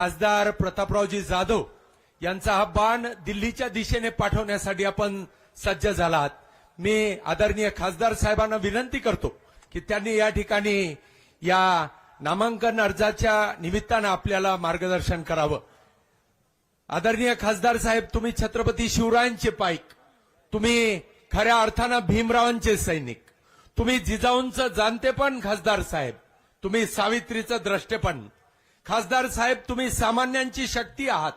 खासदार प्रतापरावजी जाधव यांचा हा बाण दिल्लीच्या दिशेने पाठवण्यासाठी आपण सज्ज झालात मी आदरणीय खासदार साहेबांना विनंती करतो की त्यांनी या ठिकाणी या नामांकन अर्जाच्या निमित्तानं आपल्याला मार्गदर्शन करावं. आदरणीय खासदार साहेब तुम्ही छत्रपती शिवरायांचे पाईक तुम्ही खऱ्या अर्थानं भीमरावांचे सैनिक तुम्ही जिजाऊंचं जाणतेपण खासदार साहेब तुम्ही सावित्रीचं द्रष्टेपण खासदार साहेब तुम्ही सामान्यांची शक्ती आहात.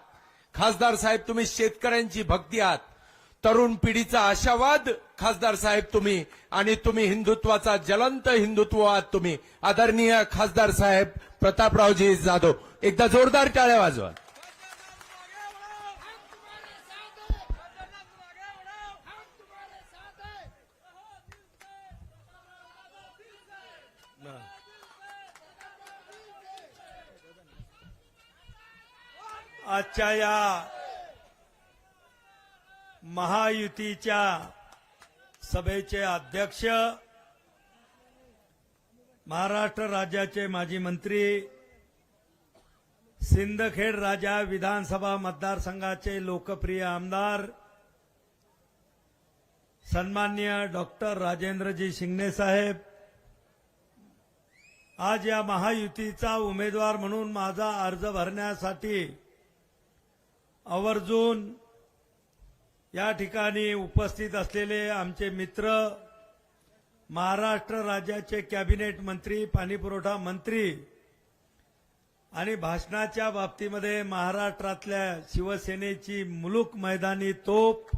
खासदार साहेब तुम्ही शेतकऱ्यांची भक्ती आहात. तरुण पिढीचा आशावाद खासदार साहेब तुम्ही आणि तुम्ही हिंदुत्वाचा जलंत हिंदुत्व आहात तुम्ही. आदरणीय खासदार साहेब प्रतापरावजी जाधव एकदा जोरदार टाळ्या वाजवा. आजच्या या महायुतीच्या सभेचे अध्यक्ष महाराष्ट्र राज्याचे माजी मंत्री सिंदखेड राजा विधानसभा मतदारसंघाचे लोकप्रिय आमदार सन्मान्य डॉक्टर राजेंद्रजी शिंगणे साहेब आज या महायुतीचा उमेदवार म्हणून माझा अर्ज भरण्यासाठी आवर्जून या ठिकाणी उपस्थित असलेले आमचे मित्र महाराष्ट्र राज्याचे कॅबिनेट मंत्री पाणीपुरवठा मंत्री आणि भाषणाच्या बाबतीमध्ये महाराष्ट्रातल्या शिवसेनेची मुलूक मैदानी तोप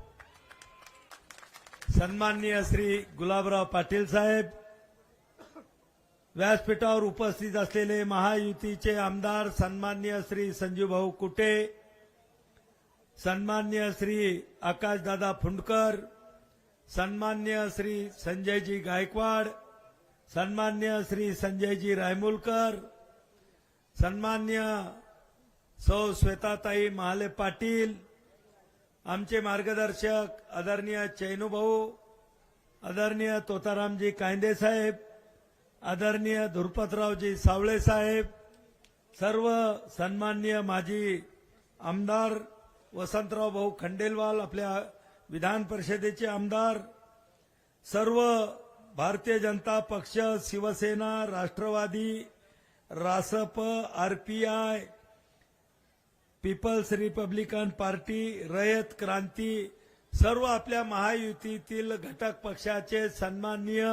सन्माननीय श्री गुलाबराव पाटील साहेब व्यासपीठावर उपस्थित असलेले महायुतीचे आमदार सन्माननीय श्री संजीवभाऊ कुटे सन्मान्य श्री आकाशदादा फुंडकर सन्मान्य श्री संजयजी गायकवाड सन्मान्य श्री संजयजी रायमुलकर सन्मान्य सौ श्वेताताई महाले पाटील आमचे मार्गदर्शक आदरणीय चैनूभाऊ आदरणीय तोतारामजी कायदे साहेब आदरणीय धुरपतरावजी सावळे साहेब सर्व सन्मान्य माजी आमदार वसंतराव भाऊ खंडेलवाल आपल्या विधान परिषदेचे आमदार सर्व Bharatiya Janata Paksha Shiv Sena Rashtrawadi Rasap RPI People's Republican Party Rayat Kranti सर्व आपल्या महायुतीतील घटक पक्षाचे सन्माननीय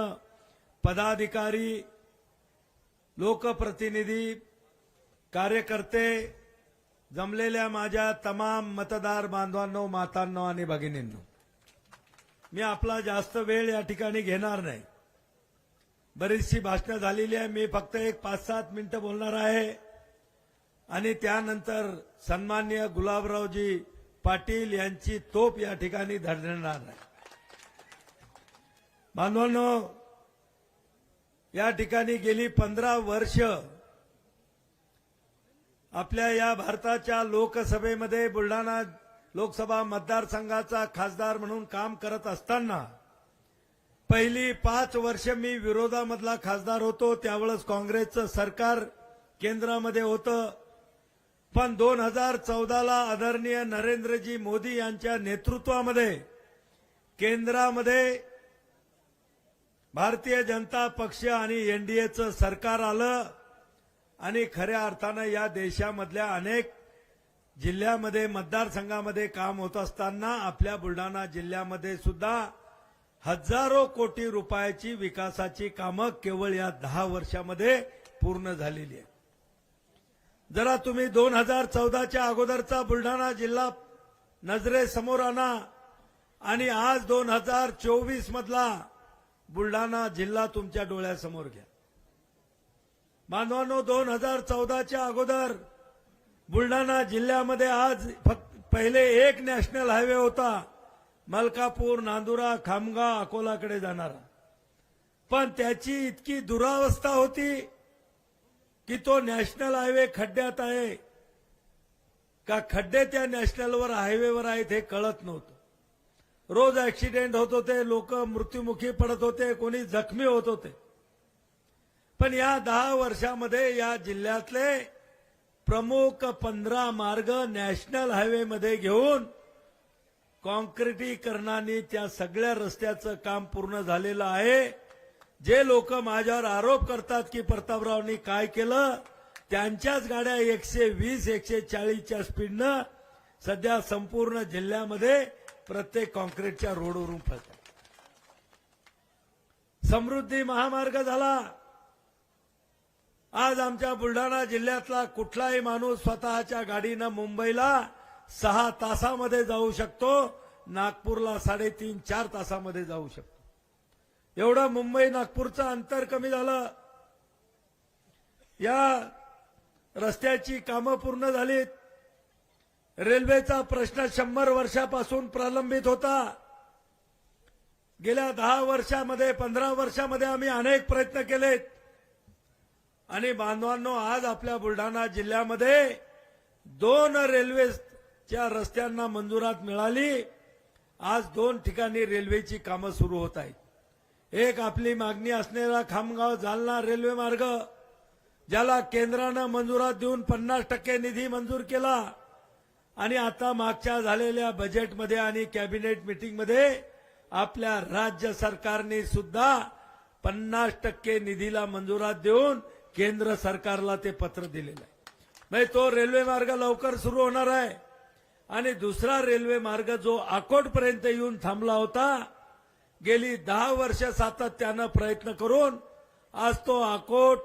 पदाधिकारी लोकप्रतिनिधी कार्यकर्ते जमलेल्या माझ्या तमाम मतदार बांधवांनो मातांनो आणि भगिनींनो मी आपला जास्त वेळ या ठिकाणी घेणार नाही. बरीचशी भाषणं झालेली आहे. मी फक्त एक पाच सात मिनिटं बोलणार आहे. आणि त्यानंतर सन्मान्य गुलाबरावजी पाटील यांची तोप या ठिकाणी धडणार आहे बांधवांनो या ठिकाणी गेली पंधरा वर्ष आपल्या या भारताच्या लोकसभेमध्ये बुलढाणा लोकसभा मतदारसंघाचा खासदार म्हणून काम करत असताना पहिली पाच वर्ष मी विरोधामधला खासदार होतो त्यावेळेस काँग्रेसचं सरकार केंद्रामध्ये होतं. पण दोन हजार चौदाला आदरणीय नरेंद्रजी मोदी यांच्या नेतृत्वामध्ये केंद्रामध्ये भारतीय जनता पक्ष आणि एनडीएचं सरकार आलं. आणि खऱ्या अर्थानं या देशामधल्या अनेक जिल्ह्यामध्ये मतदारसंघामध्ये काम होत असताना आपल्या बुलढाणा जिल्ह्यामध्ये सुद्धा हजारो कोटी रुपयाची विकासाची कामं केवळ या दहा वर्षामध्ये पूर्ण झालेली आहे जरा तुम्ही दोन हजार चौदाच्या अगोदरचा बुलढाणा जिल्हा नजरेसमोर आणा आणि आज दोन हजार चोवीस मधला बुलढाणा जिल्हा तुमच्या डोळ्यासमोर घ्या. बांधवांनो दोन हजार चौदाच्या अगोदर बुलढाणा जिल्ह्यामध्ये आज फक्त पहिले एक नॅशनल हायवे होता. मलकापूर नांदुरा खामगाव अकोलाकडे जाणारा. पण त्याची इतकी दुरावस्था होती की तो नॅशनल हायवे खड्ड्यात आहे. का खड्डे त्या नॅशनलवर हायवेवर आहेत हे कळत नव्हतं. रोज ऍक्सिडेंट होत होते लोक मृत्युमुखी पडत होते कोणी जखमी होत होते. पण या दहा वर्षामध्ये या जिल्ह्यातले प्रमुख पंधरा मार्ग नॅशनल हायवेमध्ये घेऊन कॉन्क्रिटीकरणाने त्या सगळ्या रस्त्याचं काम पूर्ण झालेलं आहे. जे लोक माझ्यावर आरोप करतात की प्रतापरावनी काय केलं त्यांच्याच गाड्या एकशे वीस एकशे चाळीसच्या स्पीडनं सध्या संपूर्ण जिल्ह्यामध्ये प्रत्येक कॉन्क्रीटच्या रोडवरून पळतात. समृद्धी महामार्ग झाला. आज आमच्या बुलढाणा जिल्ह्यातला कुठलाही माणूस स्वतःच्या गाडीनं मुंबईला सहा तासामध्ये जाऊ शकतो. नागपूरला साडेतीन चार तासामध्ये जाऊ शकतो. एवढं मुंबई नागपूरचं अंतर कमी झालं. या रस्त्याची कामं पूर्ण झालीत. रेल्वेचा प्रश्न शंभर वर्षापासून प्रलंबित होता. गेल्या दहा वर्षामध्ये पंधरा वर्षामध्ये आम्ही अनेक प्रयत्न केलेत. आणि बांधवांनो आज आपल्या बुलढाणा जिल्ह्यामध्ये दोन रेल्वेच्या रस्त्यांना मंजुरात मिळाली. आज दोन ठिकाणी रेल्वेची कामं सुरू होत आहेत. एक आपली मागणी असलेला खामगाव जालना रेल्वे मार्ग ज्याला केंद्रानं मंजुरात देऊन पन्नास टक्के निधी मंजूर केला. आणि आता मागच्या झालेल्या बजेटमध्ये आणि कॅबिनेट मिटिंगमध्ये आपल्या राज्य सरकारने सुद्धा पन्नास टक्के निधीला मंजुरात देऊन केंद्र सरकारला ते पत्र दिलेलं आहे. नाही तो रेल्वे मार्ग लवकर सुरू होणार आहे. आणि दुसरा रेल्वे मार्ग जो अकोटपर्यंत येऊन थांबला होता गेली दहा वर्ष सातत्यानं प्रयत्न करून आज तो अकोट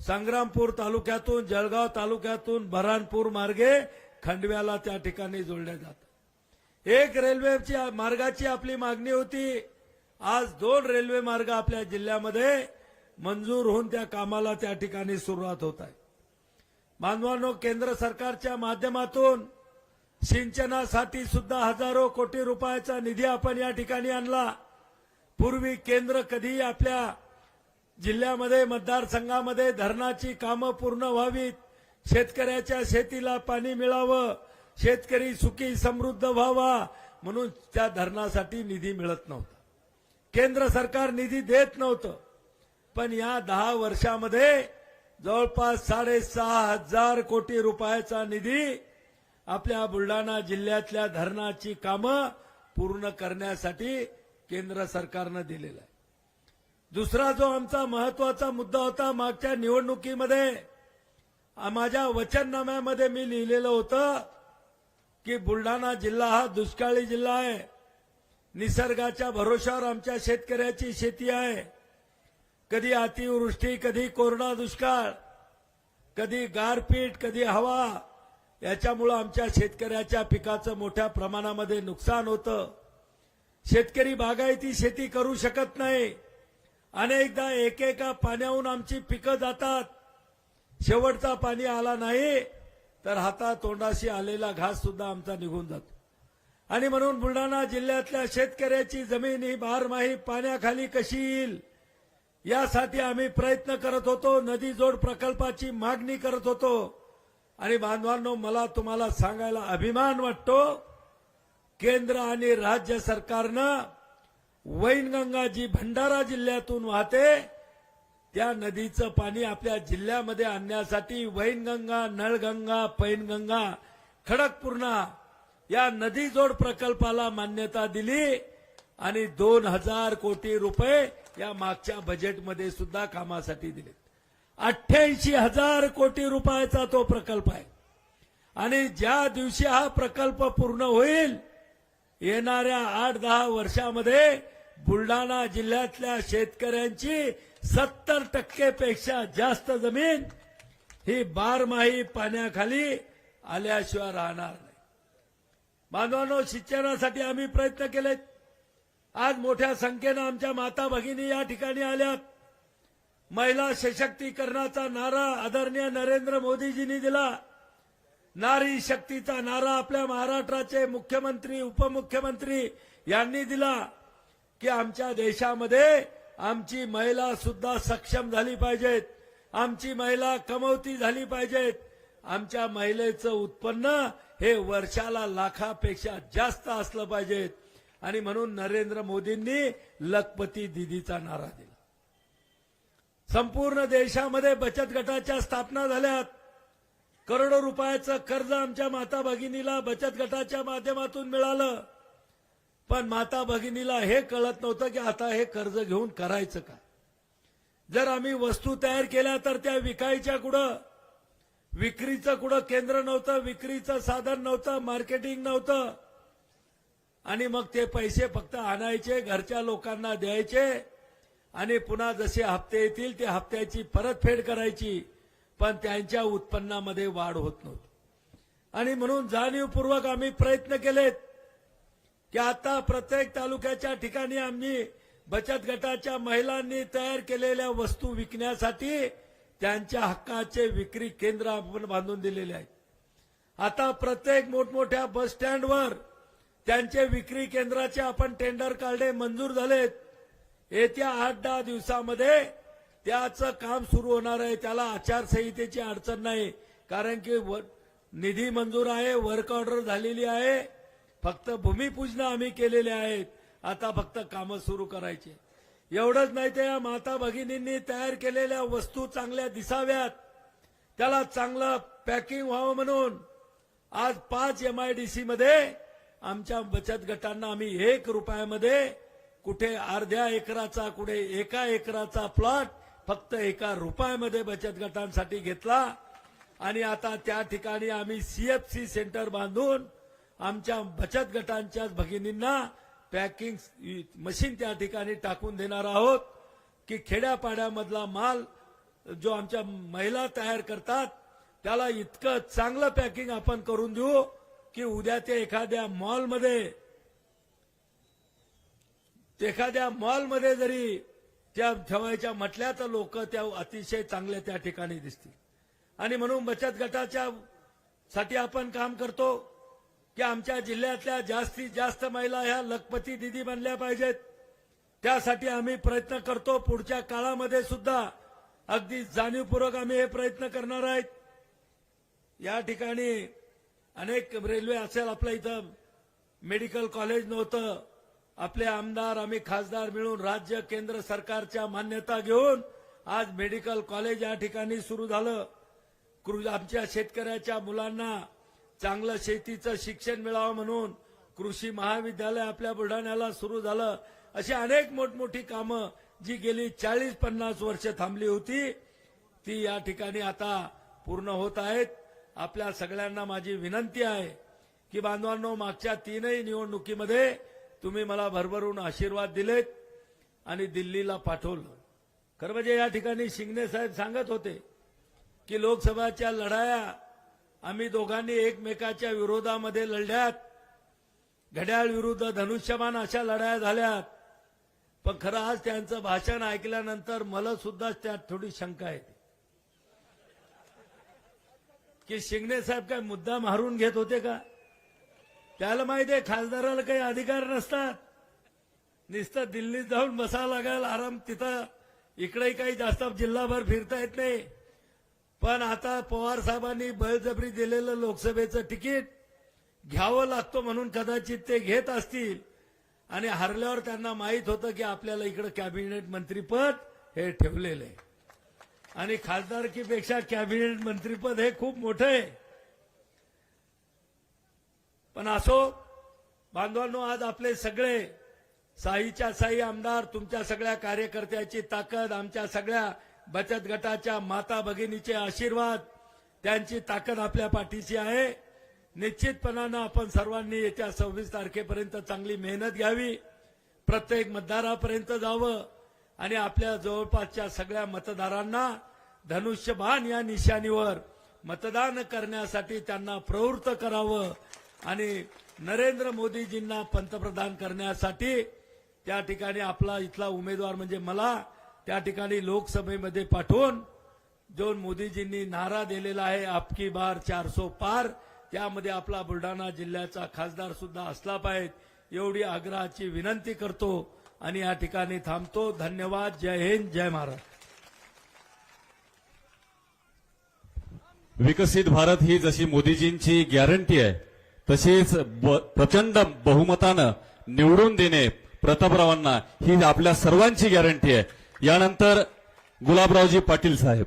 संग्रामपूर तालुक्यातून जळगाव तालुक्यातून बऱ्हाणपूर मार्गे खंडव्याला त्या ठिकाणी जोडल्या जातात. एक रेल्वेची मार्गाची आपली मागणी होती. आज दोन रेल्वे मार्ग आपल्या जिल्ह्यामध्ये मंजूर होऊन त्या कामाला त्या ठिकाणी सुरुवात होत आहे. मानवानो केंद्र सरकारच्या माध्यमातून सिंचनासाठी सुद्धा हजारो कोटी रुपयाचा निधी आपण या ठिकाणी आणला. पूर्वी केंद्र कधीही आपल्या जिल्ह्यामध्ये मतदारसंघामध्ये धरणाची कामं पूर्ण व्हावीत. शेतकऱ्याच्या शेतीला पाणी मिळावं. शेतकरी सुखी समृद्ध व्हावा. म्हणून त्या धरणासाठी निधी मिळत नव्हता. केंद्र सरकार निधी देत नव्हतं. पण या दहा वर्षामध्ये जवळपास साडेसहा हजार कोटी रुपयाचा निधी आपल्या बुलढाणा जिल्ह्यातल्या धरणाची कामं पूर्ण करण्यासाठी केंद्र सरकारनं दिलेला आहे. दुसरा जो आमचा महत्त्वाचा मुद्दा होता मागच्या निवडणुकीमध्ये माझ्या वचननाम्यामध्ये मी लिहिलेलं होतं की बुलढाणा जिल्हा हा दुष्काळी जिल्हा आहे. निसर्गाच्या भरोशावर आमच्या शेतकऱ्याची शेती आहे. कधी अतिवृष्टी कधी कोरडा दुष्काळ कधी गारपीट कधी हवा याच्यामुळं आमच्या शेतकऱ्याच्या पिकाचं मोठ्या प्रमाणामध्ये नुकसान होतं. शेतकरी बागायती शेती करू शकत नाही. अनेकदा एकेका पाण्याहून आमची पिकं जातात. शेवटचा पाणी आला नाही तर हाता तोंडाशी आलेला घास सुद्धा आमचा निघून जातो. आणि म्हणून बुलढाणा जिल्ह्यातल्या शेतकऱ्याची जमीन ही बारमाही पाण्याखाली कशी येईल? यासाठी आम्ही प्रयत्न करत होतो नदी जोड प्रकल्पाची मागणी करत होतो. आणि बांधवांनो मला तुम्हाला सांगायला अभिमान वाटतो केंद्र आणि राज्य सरकारनं वैनगंगा जी भंडारा जिल्ह्यातून वाहते त्या नदीचं पाणी आपल्या जिल्ह्यामध्ये आणण्यासाठी वैनगंगा नळगंगा पैनगंगा खडकपूर्णा या नदी जोड प्रकल्पाला मान्यता दिली. आणि दोन हजार कोटी रुपये या मागच्या बजेटमध्ये सुद्धा कामासाठी दिले अठ्ठ्याऐंशी हजार कोटी रुपयाचा तो प्रकल्प आहे. आणि ज्या दिवशी हा प्रकल्प पूर्ण होईल येणाऱ्या आठ दहा वर्षामध्ये बुलढाणा जिल्ह्यातल्या शेतकऱ्यांची सत्तर टक्केपेक्षा जास्त जमीन ही बारमाही पाण्याखाली आल्याशिवाय राहणार नाही. बांधवांनो शिक्षणासाठी आम्ही प्रयत्न केलेत. आज मोठ्या संख्येनं आमच्या माता भगिनी या ठिकाणी आल्यात. महिला सशक्तीकरणाचा नारा आदरणीय नरेंद्र मोदीजींनी दिला. नारी शक्तीचा नारा आपल्या महाराष्ट्राचे मुख्यमंत्री उपमुख्यमंत्री यांनी दिला की आमच्या देशामध्ये आमची महिला सुद्धा सक्षम झाली पाहिजेत. आमची महिला कमवती झाली पाहिजेत. आमच्या महिलेचं उत्पन्न हे वर्षाला लाखापेक्षा जास्त असलं पाहिजेत. आणि म्हणून नरेंद्र मोदींनी लखपती दिदीचा नारा दिला. संपूर्ण देशामध्ये बचत गटाच्या स्थापना झाल्यात. करोडो रुपयाचं कर्ज आमच्या माता भगिनीला बचत गटाच्या माध्यमातून मिळालं. पण माता भगिनीला हे कळत नव्हतं की आता हे कर्ज घेऊन करायचं का? जर आम्ही वस्तू तयार केल्या तर त्या विकायच्या कुठं? विक्रीचं कुठं केंद्र नव्हतं विक्रीचं साधन नव्हतं मार्केटिंग नव्हतं. आणि मग ते पैसे फक्त आणायचे घरच्या लोकांना द्यायचे. आणि पुन्हा जसे हप्ते येतील ते हप्त्याची परतफेड करायची. पण त्यांच्या उत्पन्नामध्ये वाढ होत नव्हती. आणि म्हणून जाणीवपूर्वक आम्ही प्रयत्न केलेत की आता प्रत्येक तालुक्याच्या ठिकाणी आम्ही बचत गटाच्या महिलांनी तयार केलेल्या वस्तू विकण्यासाठी त्यांच्या हक्काचे विक्री केंद्र आपण बांधून दिलेले आहेत. आता प्रत्येक मोठमोठ्या बस स्टँडवर त्यांचे विक्री केंद्राचे आपण टेंडर काढले मंजूर झालेत. येत्या आठ दहा दिवसामध्ये त्याचं काम सुरू होणार आहे. त्याला आचारसंहितेची अडचण नाही. कारण की व- निधी मंजूर आहे वर्क ऑर्डर झालेली आहे. फक्त भूमिपूजन आम्ही केलेले आहेत. आता फक्त कामं सुरू करायचे. एवढंच नाही तर या माता भगिनींनी तयार केलेल्या वस्तू चांगल्या दिसाव्यात. त्याला चांगलं पॅकिंग व्हावं म्हणून. आज पाच एमआयडीसी मध्ये आमच्या बचत गटांना आम्ही एक रुपयामध्ये कुठे अर्ध्या एकराचा कुठे एका एकराचा प्लॉट फक्त एका रुपयामध्ये बचत गटांसाठी घेतला. आणि आता त्या ठिकाणी आम्ही सीएफसी सेंटर बांधून आमच्या बचत गटांच्या भगिनींना पॅकिंग मशीन त्या ठिकाणी टाकून देणार आहोत की खेड्यापाड्यामधला माल जो आमच्या महिला तयार करतात त्याला इतकं चांगलं पॅकिंग आपण करून देऊ. की उद्या ते एखाद्या मॉलमध्ये एखाद्या मॉलमध्ये जरी त्या ठेवायच्या म्हटल्या तर लोक त्या अतिशय चांगल्या त्या ठिकाणी दिसतील. आणि म्हणून बचत गटाच्या साठी आपण काम करतो की आमच्या जिल्ह्यातल्या जास्तीत जास्त महिला ह्या लखपती दिदी बनल्या पाहिजेत. त्यासाठी आम्ही प्रयत्न करतो. पुढच्या काळामध्ये सुद्धा अगदी जाणीवपूर्वक आम्ही हे प्रयत्न करणार आहेत. या ठिकाणी अनेक रेल्वे असेल आपल्या इथं मेडिकल कॉलेज नव्हतं. आपले आमदार आम्ही खासदार मिळून राज्य केंद्र सरकारच्या मान्यता घेऊन आज मेडिकल कॉलेज या ठिकाणी सुरू झालं. आमच्या शेतकऱ्याच्या मुलांना चांगलं शेतीचं शिक्षण मिळावं म्हणून कृषी महाविद्यालय आपल्या बुलढाण्याला सुरू झालं. अशी अनेक मोठमोठी कामं जी गेली चाळीस पन्नास वर्ष थांबली होती ती या ठिकाणी आता पूर्ण होत आहेत. आपल्या सगळ्यांना माझी विनंती आहे की बांधवांनो मागच्या तीनही निवडणुकीमध्ये तुम्ही मला भरभरून आशीर्वाद दिलेत आणि दिल्लीला पाठवलं. खरं म्हणजे या ठिकाणी शिंगणे साहेब सांगत होते की लोकसभाच्या लढाया आम्ही दोघांनी एकमेकाच्या विरोधामध्ये लढल्यात. घड्याळ विरुद्ध धनुष्यबाण अशा लढाया झाल्यात. पण खरं आज त्यांचं भाषण ऐकल्यानंतर मला सुद्धा त्यात थोडी शंका येते. की शिंगणे साहेब काय मुद्दा मारून घेत होते का? त्याला माहिती आहे खासदाराला काही अधिकार नसतात. नुसतं दिल्लीत जाऊन बसावं लागेल आराम तिथं इकडेही काही जास्त जिल्हाभर फिरता येत नाही. पण आता पवार साहेबांनी बळजबरी दिलेलं लोकसभेचं तिकीट घ्यावं लागतो म्हणून कदाचित ते घेत असतील. आणि हरल्यावर त्यांना माहीत होतं की आपल्याला इकडं कॅबिनेट मंत्रीपद हे ठेवलेलं आहे. आणि खासदारकीपेक्षा कॅबिनेट मंत्रीपद हे खूप मोठं आहे. पण असो बांधवांनो आज आपले सगळे साईच्या साई आमदार तुमच्या सगळ्या कार्यकर्त्याची ताकद आमच्या सगळ्या बचत गटाच्या माता भगिनीचे आशीर्वाद त्यांची ताकद आपल्या पाठीशी आहे. निश्चितपणानं आपण सर्वांनी येत्या सव्वीस तारखेपर्यंत चांगली मेहनत घ्यावी. प्रत्येक मतदारापर्यंत जावं आणि आपल्या जवळपासच्या सगळ्या मतदारांना धनुष्यबाण या निशाणीवर मतदान करण्यासाठी त्यांना प्रवृत्त करावं आणि नरेंद्र मोदीजींना पंतप्रधान करण्यासाठी त्या ठिकाणी आपला इथला उमेदवार म्हणजे मला त्या ठिकाणी लोकसभेमध्ये पाठवून जो मोदीजींनी नारा दिलेला आहे आपकी बार चारसो पार त्यामध्ये आपला बुलढाणा जिल्ह्याचा खासदार सुद्धा असला पाहिजे एवढी आग्रहाची विनंती करतो आणि या ठिकाणी थांबतो. धन्यवाद. जय हिंद. जय महाराष्ट्र. विकसित भारत ही जशी मोदीजींची गॅरंटी आहे तशीच ब- प्रचंड बहुमतानं निवडून देणे प्रतापरावांना ही आपल्या सर्वांची गॅरंटी आहे. यानंतर गुलाबरावजी पाटील साहेब.